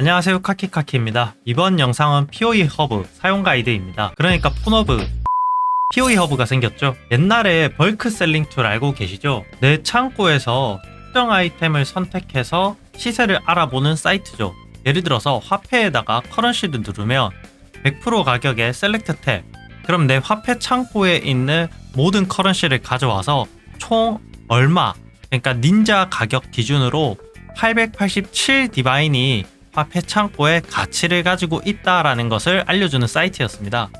안녕하세요 카키카키입니다. 이번 영상은 POE 허브 사용 가이드입니다. 그러니까 폰허브 POE 허브가 생겼죠. 옛날에 벌크 셀링 툴 알고 계시죠? 내 창고에서 특정 아이템을 선택해서 시세를 알아보는 사이트죠. 예를 들어서 화폐에다가 커런시를 누르면 100% 가격에 셀렉트 탭 그럼 내 화폐 창고에 있는 모든 커런시를 가져와서 총 얼마 그러니까 닌자 가격 기준으로 887 디바인이 화폐 창고에 가치를 가지고 있다라는 것을 알려주는 사이트였습니다.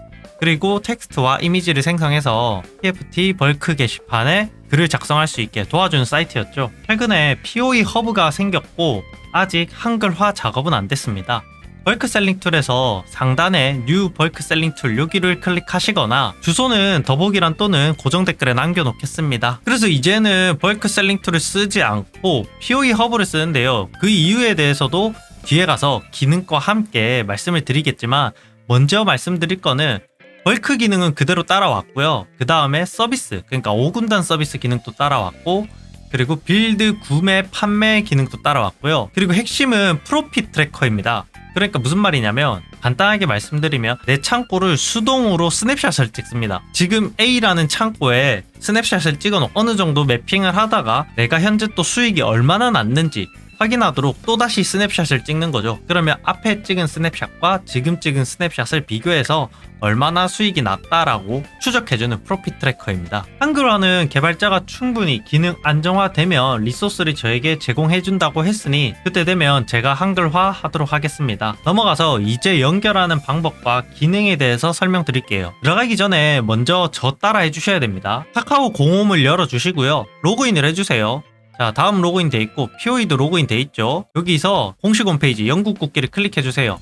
그리고 텍스트와 이미지를 생성해서 PFT 벌크 게시판에 글을 작성할 수 있게 도와주는 사이트였죠. 최근에 POE 허브가 생겼고 아직 한글화 작업은 안 됐습니다. 벌크 셀링 툴에서 상단에 뉴 벌크 셀링 툴 여기를 클릭하시거나 주소는 더보기란 또는 고정 댓글에 남겨놓겠습니다. 그래서 이제는 벌크 셀링 툴을 쓰지 않고 POE 허브를 쓰는데요. 그 이유에 대해서도 뒤에 가서 기능과 함께 말씀을 드리겠지만 먼저 말씀드릴 거는 벌크 기능은 그대로 따라왔고요. 그 다음에 서비스, 그러니까 5군단 서비스 기능도 따라왔고, 그리고 빌드 구매 판매 기능도 따라왔고요. 그리고 핵심은 프로핏 트래커입니다. 그러니까 무슨 말이냐면 간단하게 말씀드리면 내 창고를 수동으로 스냅샷을 찍습니다. 지금 A라는 창고에 스냅샷을 찍어 어느 정도 매핑을 하다가 내가 현재 또 수익이 얼마나 났는지 확인하도록 또다시 스냅샷을 찍는 거죠. 그러면 앞에 찍은 스냅샷과 지금 찍은 스냅샷을 비교해서 얼마나 수익이 났다라고 추적해주는 프로핏 트래커입니다. 한글화는 개발자가 충분히 기능 안정화되면 리소스를 저에게 제공해준다고 했으니 그때 되면 제가 한글화 하도록 하겠습니다. 넘어가서 이제 연결하는 방법과 기능에 대해서 설명드릴게요. 들어가기 전에 먼저 저 따라 해주셔야 됩니다. 카카오 공홈을 열어주시고요. 로그인을 해주세요. 자, 다음 로그인 돼 있고 POE도 로그인 돼 있죠. 여기서 공식 홈페이지 영국 국기를 클릭해 주세요.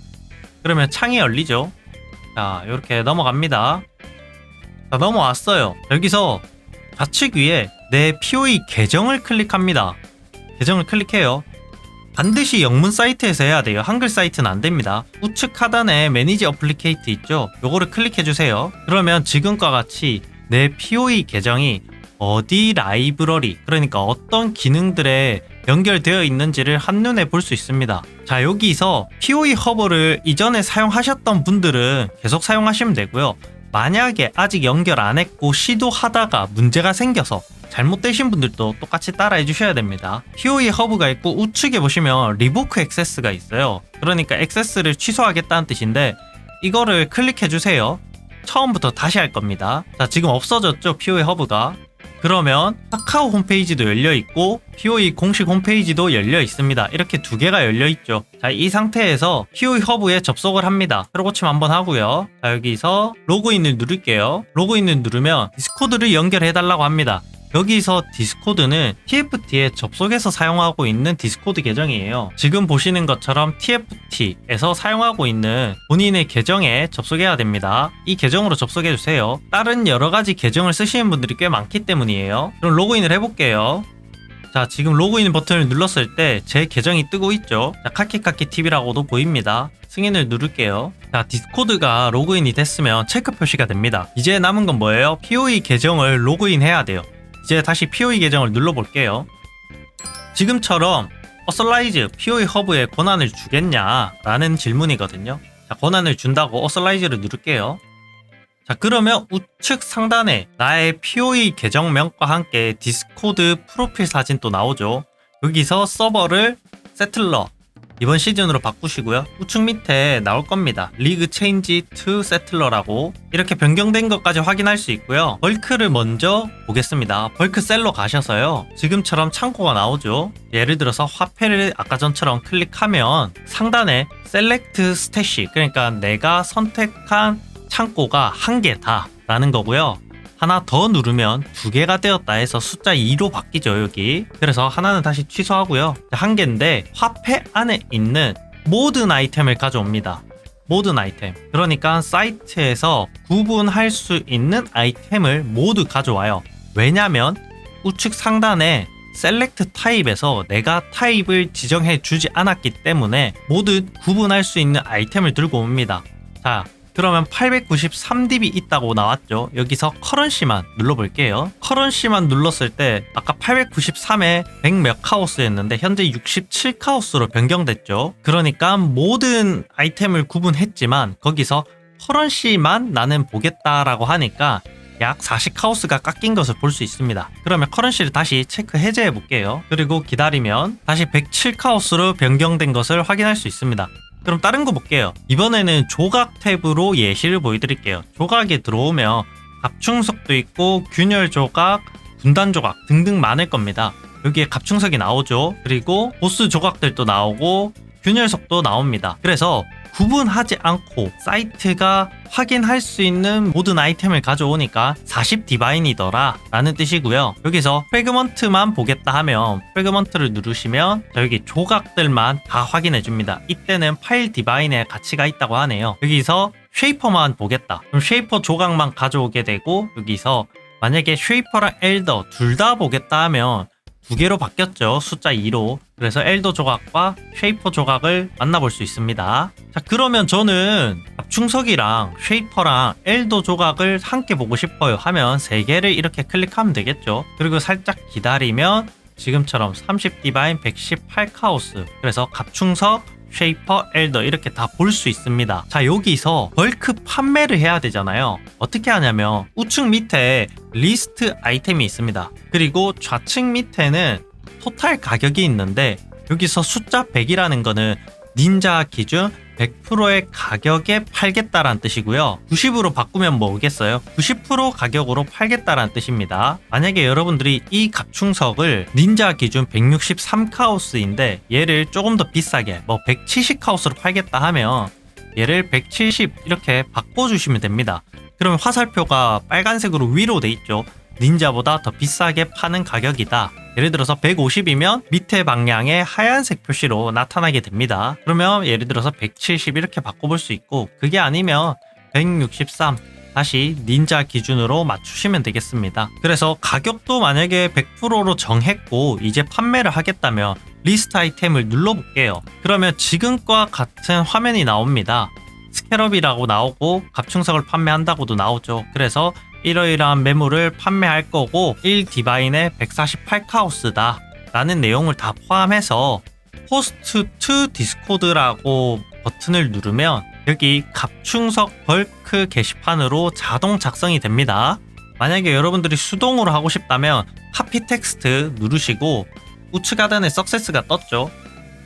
그러면 창이 열리죠. 자, 이렇게 넘어갑니다. 자, 넘어왔어요. 여기서 좌측 위에 내 POE 계정을 클릭합니다. 계정을 클릭해요. 반드시 영문 사이트에서 해야 돼요. 한글 사이트는 안 됩니다. 우측 하단에 매니지 어플리케이트 있죠? 요거를 클릭해 주세요. 그러면 지금과 같이 내 POE 계정이 어디 라이브러리, 그러니까 어떤 기능들에 연결되어 있는지를 한눈에 볼 수 있습니다. 자, 여기서 POE 허브를 이전에 사용하셨던 분들은 계속 사용하시면 되고요. 만약에 아직 연결 안 했고 시도하다가 문제가 생겨서 잘못되신 분들도 똑같이 따라해 주셔야 됩니다. POE 허브가 있고 우측에 보시면 리보크 액세스가 있어요. 그러니까 액세스를 취소하겠다는 뜻인데 이거를 클릭해 주세요. 처음부터 다시 할 겁니다. 자, 지금 없어졌죠? POE 허브가. 그러면 카카오 홈페이지도 열려 있고 POE 공식 홈페이지도 열려 있습니다. 이렇게 두 개가 열려 있죠. 자, 이 상태에서 POE 허브에 접속을 합니다. 새로고침 한번 하고요. 자, 여기서 로그인을 누를게요. 로그인을 누르면 디스코드를 연결해 달라고 합니다. 여기서 디스코드는 TFT에 접속해서 사용하고 있는 디스코드 계정이에요. 지금 보시는 것처럼 TFT에서 사용하고 있는 본인의 계정에 접속해야 됩니다. 이 계정으로 접속해 주세요. 다른 여러 가지 계정을 쓰시는 분들이 꽤 많기 때문이에요. 그럼 로그인을 해볼게요. 자, 지금 로그인 버튼을 눌렀을 때 제 계정이 뜨고 있죠. 자, 카키카키 TV라고도 보입니다. 승인을 누를게요. 자, 디스코드가 로그인이 됐으면 체크 표시가 됩니다. 이제 남은 건 뭐예요? POE 계정을 로그인 해야 돼요. 이제 다시 POE 계정을 눌러볼게요. 지금처럼 어설라이즈 POE 허브에 권한을 주겠냐? 라는 질문이거든요. 자, 권한을 준다고 어설라이즈를 누를게요. 자, 그러면 우측 상단에 나의 POE 계정명과 함께 디스코드 프로필 사진 또 나오죠. 여기서 서버를 세틀러 이번 시즌으로 바꾸시고요. 우측 밑에 나올 겁니다. 리그 체인지 투 세틀러라고 이렇게 변경된 것까지 확인할 수 있고요. 벌크를 먼저 보겠습니다. 벌크 셀러 가셔서요. 지금처럼 창고가 나오죠. 예를 들어서 화폐를 아까 전처럼 클릭하면 상단에 셀렉트 스태시 그러니까 내가 선택한 창고가 한 개 다 라는 거고요. 하나 더 누르면 두 개가 되었다 해서 숫자 2로 바뀌죠 여기. 그래서 하나는 다시 취소하고요. 한 개인데 화폐 안에 있는 모든 아이템을 가져옵니다. 모든 아이템. 그러니까 사이트에서 구분할 수 있는 아이템을 모두 가져와요. 왜냐면 우측 상단에 셀렉트 타입에서 내가 타입을 지정해 주지 않았기 때문에 모두 구분할 수 있는 아이템을 들고 옵니다. 자 그러면 893db 있다고 나왔죠. 여기서 커런시만 눌러볼게요. 커런시만 눌렀을 때 아까 893에 100 몇 카오스였는데 현재 67 카오스로 변경됐죠. 그러니까 모든 아이템을 구분했지만 거기서 커런시만 나는 보겠다라고 하니까 약 40카오스가 깎인 것을 볼 수 있습니다. 그러면 커런시를 다시 체크 해제해 볼게요. 그리고 기다리면 다시 107카오스로 변경된 것을 확인할 수 있습니다. 그럼 다른 거 볼게요. 이번에는 조각 탭으로 예시를 보여드릴게요. 조각에 들어오면 갑충석도 있고 균열 조각, 분단 조각 등등 많을 겁니다. 여기에 갑충석이 나오죠. 그리고 보스 조각들도 나오고 균열석도 나옵니다. 그래서 구분하지 않고 사이트가 확인할 수 있는 모든 아이템을 가져오니까 40 디바인이더라 라는 뜻이고요. 여기서 프레그먼트만 보겠다 하면 프레그먼트를 누르시면 자, 여기 조각들만 다 확인해 줍니다. 이때는 파일 디바인의 가치가 있다고 하네요. 여기서 쉐이퍼만 보겠다. 그럼 쉐이퍼 조각만 가져오게 되고 여기서 만약에 쉐이퍼랑 엘더 둘 다 보겠다 하면 두 개로 바뀌었죠. 숫자 2로. 그래서 엘더 조각과 쉐이퍼 조각을 만나볼 수 있습니다. 자, 그러면 저는 압충석이랑 쉐이퍼랑 엘더 조각을 함께 보고 싶어요 하면 세 개를 이렇게 클릭하면 되겠죠. 그리고 살짝 기다리면 지금처럼 30 디바인 118 카오스. 그래서 갑충석 쉐이퍼, 엘더 이렇게 다 볼 수 있습니다. 자 여기서 벌크 판매를 해야 되잖아요. 어떻게 하냐면 우측 밑에 리스트 아이템이 있습니다. 그리고 좌측 밑에는 토탈 가격이 있는데 여기서 숫자 100이라는 거는 닌자 기준 100%의 가격에 팔겠다라는 뜻이고요. 90으로 바꾸면 뭐겠어요? 90% 가격으로 팔겠다라는 뜻입니다. 만약에 여러분들이 이 갑충석을 닌자 기준 163카우스인데 얘를 조금 더 비싸게 뭐 170카우스로 팔겠다 하면 얘를 170 이렇게 바꿔주시면 됩니다. 그러면 화살표가 빨간색으로 위로 돼 있죠. 닌자보다 더 비싸게 파는 가격이다. 예를 들어서 150이면 밑에 방향에 하얀색 표시로 나타나게 됩니다. 그러면 예를 들어서 170 이렇게 바꿔볼 수 있고 그게 아니면 163 다시 닌자 기준으로 맞추시면 되겠습니다. 그래서 가격도 만약에 100%로 정했고 이제 판매를 하겠다면 리스트 아이템을 눌러볼게요. 그러면 지금과 같은 화면이 나옵니다. 스캐럽이라고 나오고 갑충석을 판매한다고도 나오죠. 그래서 이러이러한 매물을 판매할 거고 1 디바인의 148카우스다 라는 내용을 다 포함해서 포스트 투 디스코드라고 버튼을 누르면 여기 갑충석 벌크 게시판으로 자동 작성이 됩니다. 만약에 여러분들이 수동으로 하고 싶다면 카피 텍스트 누르시고 우측 하단에 석세스가 떴죠.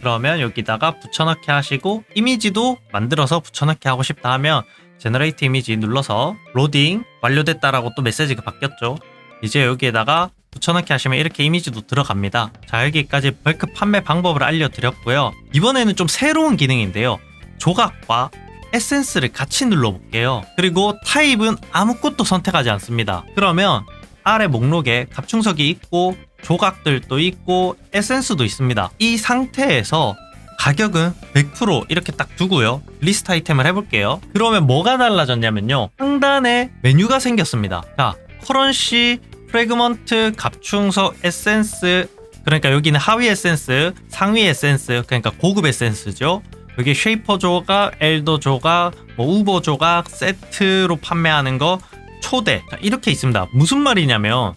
그러면 여기다가 붙여넣기 하시고 이미지도 만들어서 붙여넣기 하고 싶다 하면 제너레이트 이미지 눌러서 로딩 완료됐다라고 또 메시지가 바뀌었죠. 이제 여기에다가 붙여넣기 하시면 이렇게 이미지도 들어갑니다. 자 여기까지 벌크 판매 방법을 알려드렸고요. 이번에는 좀 새로운 기능인데요. 조각과 에센스를 같이 눌러볼게요. 그리고 타입은 아무것도 선택하지 않습니다. 그러면 아래 목록에 갑충석이 있고 조각들도 있고 에센스도 있습니다. 이 상태에서 가격은 100% 이렇게 딱 두고요. 리스트 아이템을 해볼게요. 그러면 뭐가 달라졌냐면요. 상단에 메뉴가 생겼습니다. 자, 커런시, 프레그먼트, 갑충석, 에센스. 그러니까 여기는 하위 에센스, 상위 에센스, 그러니까 고급 에센스죠. 여기 쉐이퍼 조각, 엘더 조각, 뭐 우버 조각, 세트로 판매하는 거 초대. 자, 이렇게 있습니다. 무슨 말이냐면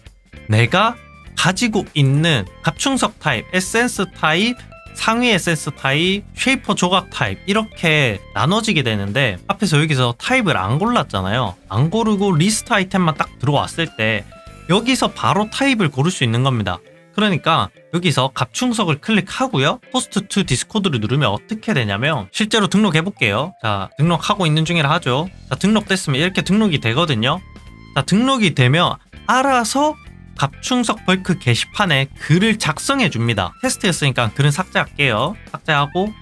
내가 가지고 있는 갑충석 타입, 에센스 타입, 상위 에센스 타입, 쉐이퍼 조각 타입 이렇게 나눠지게 되는데 앞에서 여기서 타입을 안 골랐잖아요. 안 고르고 리스트 아이템만 딱 들어왔을 때 여기서 바로 타입을 고를 수 있는 겁니다. 그러니까 여기서 갑충석을 클릭하고요. 포스트 투 디스코드를 누르면 어떻게 되냐면 실제로 등록해 볼게요. 자, 등록하고 있는 중이라 하죠. 자, 등록됐으면 이렇게 등록이 되거든요. 자, 등록이 되면 알아서 갑충석 벌크 게시판에 글을 작성해 줍니다. 테스트였으니까 글은 삭제할게요. 삭제하고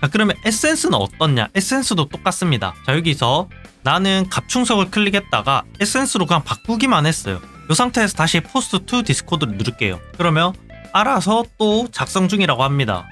자 그러면 에센스는 어떻냐? 에센스도 똑같습니다. 자 여기서 나는 갑충석을 클릭했다가 에센스로 그냥 바꾸기만 했어요. 이 상태에서 다시 포스트 투 디스코드를 누를게요. 그러면 알아서 또 작성 중이라고 합니다.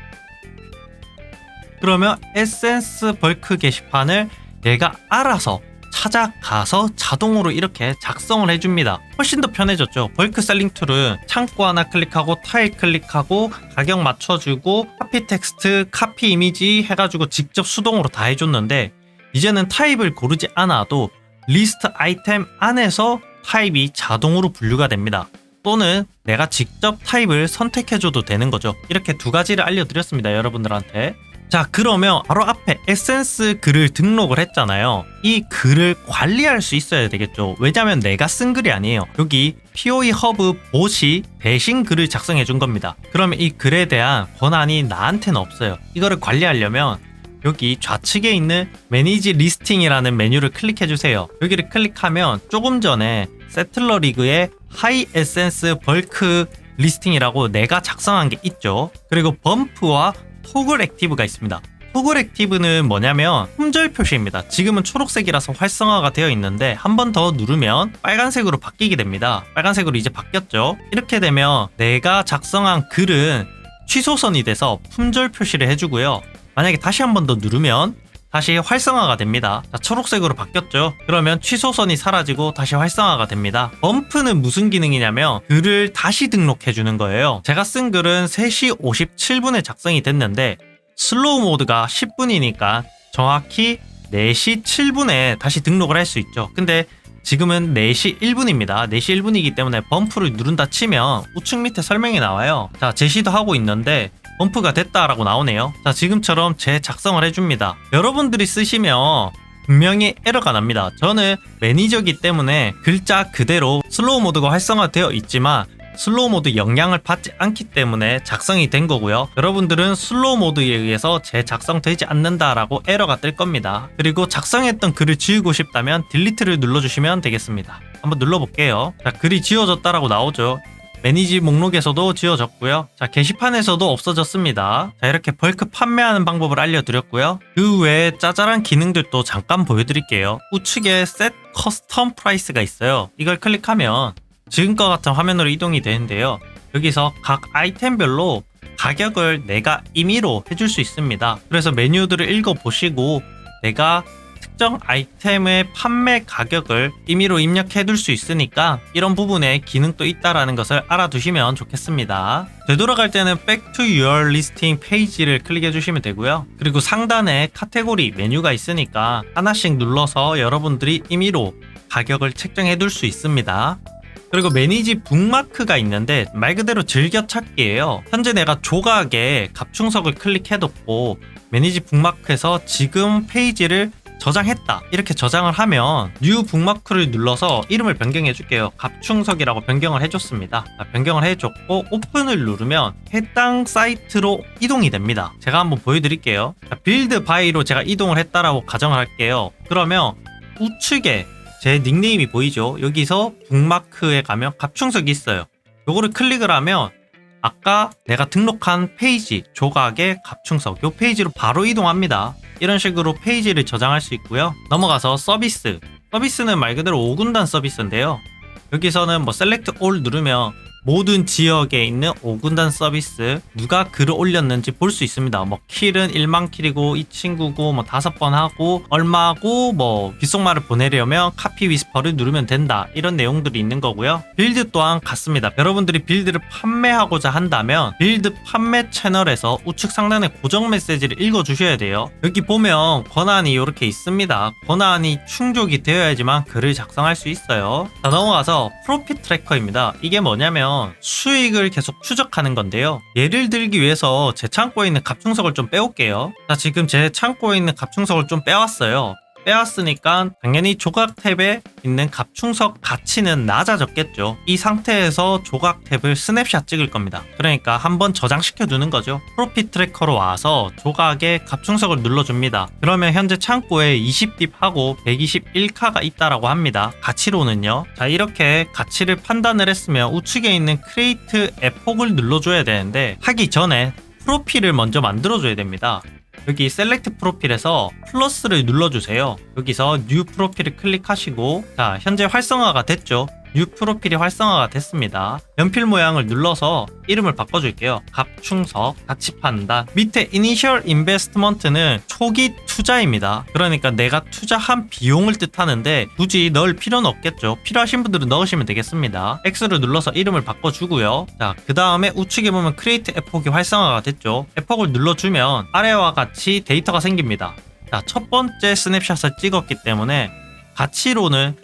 그러면 에센스 벌크 게시판을 얘가 알아서 찾아가서 자동으로 이렇게 작성을 해줍니다. 훨씬 더 편해졌죠. 벌크 셀링 툴은 창고 하나 클릭하고 타일 클릭하고 가격 맞춰주고 카피 텍스트, 카피 이미지 해가지고 직접 수동으로 다 해줬는데 이제는 타입을 고르지 않아도 리스트 아이템 안에서 타입이 자동으로 분류가 됩니다. 또는 내가 직접 타입을 선택해줘도 되는 거죠. 이렇게 두 가지를 알려드렸습니다. 여러분들한테. 자, 그러면 바로 앞에 에센스 글을 등록을 했잖아요. 이 글을 관리할 수 있어야 되겠죠. 왜냐면 내가 쓴 글이 아니에요. 여기 POE 허브 봇이 대신 글을 작성해 준 겁니다. 그러면 이 글에 대한 권한이 나한테는 없어요. 이거를 관리하려면 여기 좌측에 있는 매니지 리스팅이라는 메뉴를 클릭해 주세요. 여기를 클릭하면 조금 전에 세틀러 리그의 하이 에센스 벌크 리스팅이라고 내가 작성한 게 있죠. 그리고 범프와 토글 액티브가 있습니다. 토글 액티브는 뭐냐면 품절 표시입니다. 지금은 초록색이라서 활성화가 되어 있는데 한 번 더 누르면 빨간색으로 바뀌게 됩니다. 빨간색으로 이제 바뀌었죠. 이렇게 되면 내가 작성한 글은 취소선이 돼서 품절 표시를 해주고요. 만약에 다시 한 번 더 누르면 다시 활성화가 됩니다. 자, 초록색으로 바뀌었죠? 그러면 취소선이 사라지고 다시 활성화가 됩니다. 범프는 무슨 기능이냐면 글을 다시 등록해 주는 거예요. 제가 쓴 글은 3시 57분에 작성이 됐는데 슬로우 모드가 10분이니까 정확히 4시 7분에 다시 등록을 할 수 있죠. 근데 지금은 4시 1분입니다. 4시 1분이기 때문에 범프를 누른다 치면 우측 밑에 설명이 나와요. 자, 제시도 하고 있는데 범프가 됐다라고 나오네요. 자, 지금처럼 재작성을 해줍니다. 여러분들이 쓰시면 분명히 에러가 납니다. 저는 매니저기 때문에 글자 그대로 슬로우 모드가 활성화되어 있지만 슬로우 모드 영향을 받지 않기 때문에 작성이 된 거고요. 여러분들은 슬로우 모드에 의해서 재작성되지 않는다라고 에러가 뜰 겁니다. 그리고 작성했던 글을 지우고 싶다면 딜리트를 눌러주시면 되겠습니다. 한번 눌러볼게요. 자, 글이 지워졌다라고 나오죠. 매니지 목록에서도 지워졌고요. 자, 게시판에서도 없어졌습니다. 자, 이렇게 벌크 판매하는 방법을 알려드렸고요. 그 외에 짜잘한 기능들도 잠깐 보여드릴게요. 우측에 셋 커스텀 프라이스가 있어요. 이걸 클릭하면 지금과 같은 화면으로 이동이 되는데요. 여기서 각 아이템별로 가격을 내가 임의로 해줄 수 있습니다. 그래서 메뉴들을 읽어보시고 내가 특정 아이템의 판매 가격을 임의로 입력해 둘 수 있으니까 이런 부분에 기능도 있다라는 것을 알아두시면 좋겠습니다. 되돌아갈 때는 Back to Your Listing 페이지를 클릭해 주시면 되고요. 그리고 상단에 카테고리 메뉴가 있으니까 하나씩 눌러서 여러분들이 임의로 가격을 책정해 둘 수 있습니다. 그리고 매니지 북마크가 있는데 말 그대로 즐겨찾기예요. 현재 내가 조각에 갑충석을 클릭해뒀고 매니지 북마크에서 지금 페이지를 저장했다. 이렇게 저장을 하면 뉴 북마크를 눌러서 이름을 변경해 줄게요. 갑충석이라고 변경을 해줬습니다. 자, 변경을 해줬고 오픈을 누르면 해당 사이트로 이동이 됩니다. 제가 한번 보여드릴게요. 자, 빌드 바이로 제가 이동을 했다라고 가정을 할게요. 그러면 우측에 제 닉네임이 보이죠? 여기서 북마크에 가면 갑충석이 있어요. 요거를 클릭을 하면 아까 내가 등록한 페이지 조각의 갑충석 요 페이지로 바로 이동합니다 이런 식으로 페이지를 저장할 수 있고요. 넘어가서 서비스. 서비스는 말 그대로 5군단 서비스인데요. 여기서는 뭐 셀렉트 올 누르면 모든 지역에 있는 5군단 서비스 누가 글을 올렸는지 볼 수 있습니다. 뭐 킬은 1만 킬이고 이 친구고 뭐 다섯 번 하고 얼마고 뭐 귓속말을 보내려면 카피 위스퍼를 누르면 된다 이런 내용들이 있는 거고요. 빌드 또한 같습니다. 여러분들이 빌드를 판매하고자 한다면 빌드 판매 채널에서 우측 상단에 고정 메시지를 읽어 주셔야 돼요. 여기 보면 권한이 이렇게 있습니다. 권한이 충족이 되어야지만 글을 작성할 수 있어요. 자 넘어가서 프로핏 트래커입니다. 이게 뭐냐면 수익을 계속 추적하는 건데요. 예를 들기 위해서 제 창고에 있는 갑충석을 좀 빼올게요. 자, 지금 제 창고에 있는 갑충석을 좀 빼왔어요. 빼왔으니까 당연히 조각 탭에 있는 갑충석 가치는 낮아졌겠죠. 이 상태에서 조각 탭을 스냅샷 찍을 겁니다. 그러니까 한번 저장시켜 두는 거죠. 프로핏 트래커로 와서 조각의 갑충석을 눌러줍니다. 그러면 현재 창고에 20딥하고 121카가 있다라고 합니다. 가치로는요. 자 이렇게 가치를 판단을 했으면 우측에 있는 크리에이트 에폭을 눌러줘야 되는데 하기 전에 프로필을 먼저 만들어줘야 됩니다. 여기 셀렉트 프로필에서 플러스를 눌러주세요. 여기서 뉴 프로필을 클릭하시고 자 현재 활성화가 됐죠. 뉴 프로필이 활성화가 됐습니다. 연필 모양을 눌러서 이름을 바꿔줄게요. 갑충석, 가치 판단. 밑에 이니셜 인베스트먼트는 초기 투자입니다. 그러니까 내가 투자한 비용을 뜻하는데 굳이 넣을 필요는 없겠죠. 필요하신 분들은 넣으시면 되겠습니다. X를 눌러서 이름을 바꿔주고요. 자, 그 다음에 우측에 보면 크리에이트 에폭이 활성화가 됐죠. 에폭을 눌러주면 아래와 같이 데이터가 생깁니다. 자, 첫 번째 스냅샷을 찍었기 때문에 가치로는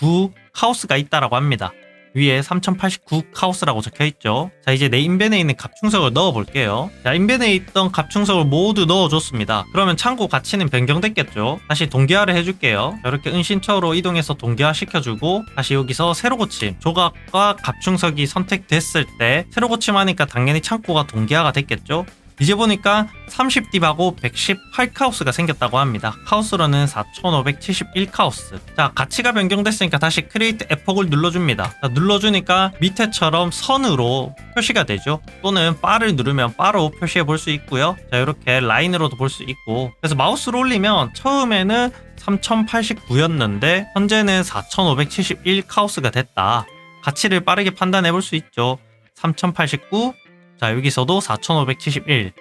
3089 카오스가 있다라고 합니다. 위에 3089 카오스라고 적혀 있죠. 자, 이제 내 인벤에 있는 갑충석을 넣어 볼게요. 자, 인벤에 있던 갑충석을 모두 넣어 줬습니다. 그러면 창고 가치는 변경됐겠죠. 다시 동기화를 해 줄게요. 이렇게 은신처로 이동해서 동기화 시켜 주고 다시 여기서 새로 고침 조각과 갑충석이 선택됐을 때 새로 고침하니까 당연히 창고가 동기화가 됐겠죠. 이제 보니까 30딥하고 118카우스가 생겼다고 합니다. 카우스로는 4571카우스. 자, 가치가 변경됐으니까 다시 크리에이트 에폭을 눌러줍니다. 자, 눌러주니까 밑에처럼 선으로 표시가 되죠. 또는 바를 누르면 바로 표시해 볼 수 있고요. 자, 이렇게 라인으로도 볼 수 있고. 그래서 마우스를 올리면 처음에는 3089였는데 현재는 4571 카우스가 됐다. 가치를 빠르게 판단해 볼 수 있죠. 3089, 자, 여기서도 4571.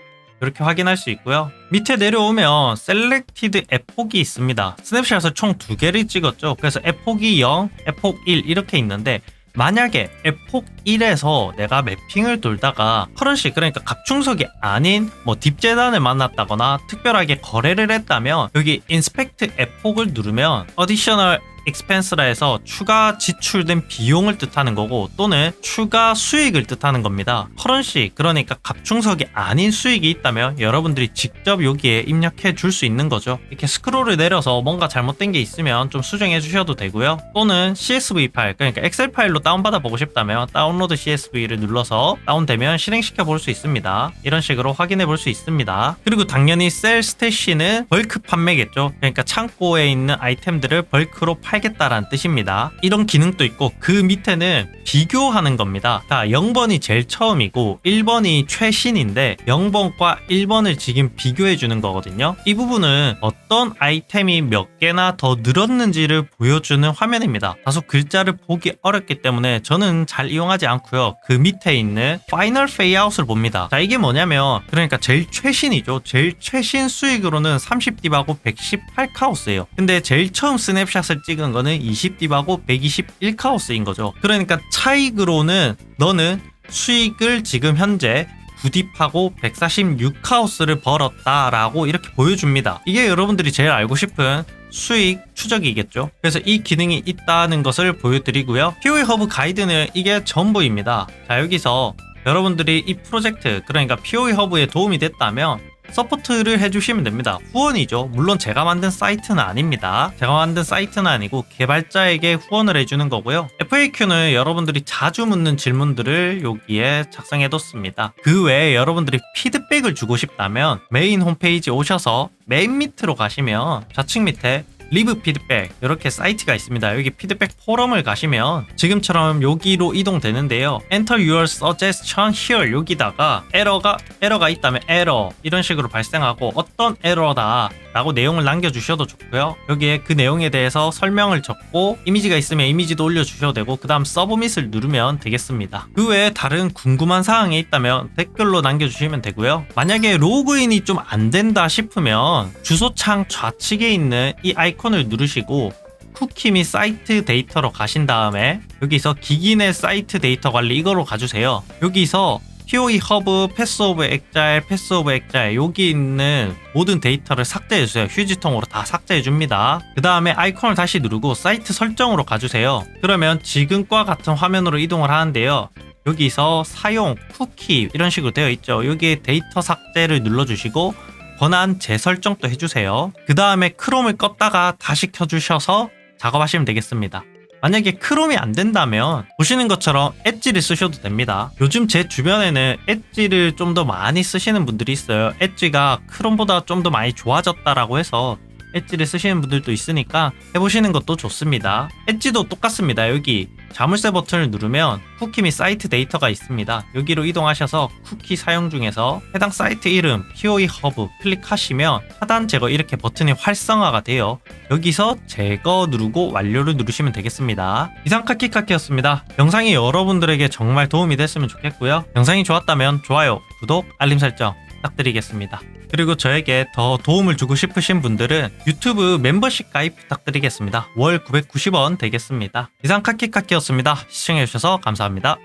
이렇게 확인할 수 있고요. 밑에 내려오면 셀렉티드 에폭이 있습니다. 스냅샷을 총 두 개를 찍었죠. 그래서 에폭이 0, 에폭 1 이렇게 있는데 만약에 에폭 1에서 내가 매핑을 돌다가 커런시 그러니까 갑충석이 아닌 뭐 딥재단을 만났다거나 특별하게 거래를 했다면 여기 인스펙트 에폭을 누르면 어디셔널 익스펜스라 해서 추가 지출된 비용을 뜻하는 거고 또는 추가 수익을 뜻하는 겁니다. 커런시 그러니까 갑충석이 아닌 수익이 있다면 여러분들이 직접 여기에 입력해 줄 수 있는 거죠. 이렇게 스크롤을 내려서 뭔가 잘못된 게 있으면 좀 수정해 주셔도 되고요. 또는 CSV 파일 그러니까 엑셀 파일로 다운받아 보고 싶다면 다운로드 CSV를 눌러서 다운되면 실행시켜 볼 수 있습니다. 이런 식으로 확인해 볼 수 있습니다. 그리고 당연히 셀 스테시는 벌크 판매겠죠. 그러니까 창고에 있는 아이템들을 벌크로 팔 겠다라는 뜻입니다. 이런 기능도 있고 그 밑에는 비교하는 겁니다. 자, 0번이 제일 처음이고 1번이 최신인데 0번과 1번을 지금 비교해 주는 거거든요. 이 부분은 어떤 아이템이 몇 개나 더 늘었는지를 보여주는 화면입니다. 다소 글자를 보기 어렵기 때문에 저는 잘 이용하지 않고요. 그 밑에 있는 파이널 페이아웃을 봅니다. 자, 이게 뭐냐면 그러니까 제일 최신이죠. 제일 최신 수익으로는 30딥하고 118카오스예요. 근데 제일 처음 스냅샷을 찍은 거는 20딥하고 121카오스인 거죠. 그러니까 차익으로는 너는 수익을 지금 현재 9딥하고 146카오스를 벌었다라고 이렇게 보여줍니다. 이게 여러분들이 제일 알고 싶은 수익 추적이겠죠. 그래서 이 기능이 있다는 것을 보여드리고요. POE 허브 가이드는 이게 전부입니다. 자, 여기서 여러분들이 이 프로젝트, 그러니까 POE 허브에 도움이 됐다면 서포트를 해주시면 됩니다. 후원이죠. 물론 제가 만든 사이트는 아닙니다. 제가 만든 사이트는 아니고 개발자에게 후원을 해주는 거고요. FAQ는 여러분들이 자주 묻는 질문들을 여기에 작성해뒀습니다. 그 외에 여러분들이 피드백을 주고 싶다면 메인 홈페이지 오셔서 맨 밑으로 가시면 좌측 밑에 리브 피드백 이렇게 사이트가 있습니다. 여기 피드백 포럼을 가시면 지금처럼 여기로 이동되는데요. Enter your suggestion here 여기다가 에러가 에러가 있다면 에러 이런 식으로 발생하고 어떤 에러다 라고 내용을 남겨주셔도 좋고요. 여기에 그 내용에 대해서 설명을 적고 이미지가 있으면 이미지도 올려주셔도 되고 그 다음 서브밋을 누르면 되겠습니다. 그 외에 다른 궁금한 사항이 있다면 댓글로 남겨주시면 되고요. 만약에 로그인이 좀 안 된다 싶으면 주소창 좌측에 있는 이 아이콘을 누르시고 쿠키 및 사이트 데이터로 가신 다음에 여기서 기기 내 사이트 데이터 관리 이거로 가주세요. 여기서 POE 허브, 패스 오브 액자일, 패스 오브 액자일 여기 있는 모든 데이터를 삭제해 주세요. 휴지통으로 다 삭제해 줍니다. 그 다음에 아이콘을 다시 누르고 사이트 설정으로 가주세요. 그러면 지금과 같은 화면으로 이동을 하는데요. 여기서 사용, 쿠키 이런 식으로 되어 있죠. 여기에 데이터 삭제를 눌러주시고 권한 재설정도 해주세요. 그 다음에 크롬을 껐다가 다시 켜주셔서 작업하시면 되겠습니다. 만약에 크롬이 안 된다면 보시는 것처럼 엣지를 쓰셔도 됩니다. 요즘 제 주변에는 엣지를 좀 더 많이 쓰시는 분들이 있어요. 엣지가 크롬보다 좀 더 많이 좋아졌다라고 해서 엣지를 쓰시는 분들도 있으니까 해보시는 것도 좋습니다. 엣지도 똑같습니다. 여기 자물쇠 버튼을 누르면 쿠키 및 사이트 데이터가 있습니다. 여기로 이동하셔서 쿠키 사용 중에서 해당 사이트 이름 POE 허브 클릭하시면 하단 제거 이렇게 버튼이 활성화가 돼요. 여기서 제거 누르고 완료를 누르시면 되겠습니다. 이상 카키카키였습니다. 영상이 여러분들에게 정말 도움이 됐으면 좋겠고요. 영상이 좋았다면 좋아요, 구독, 알림 설정 부탁드리겠습니다. 그리고 저에게 더 도움을 주고 싶으신 분들은 유튜브 멤버십 가입 부탁드리겠습니다. 월 990원 되겠습니다. 이상 카키카키였습니다. 시청해주셔서 감사합니다.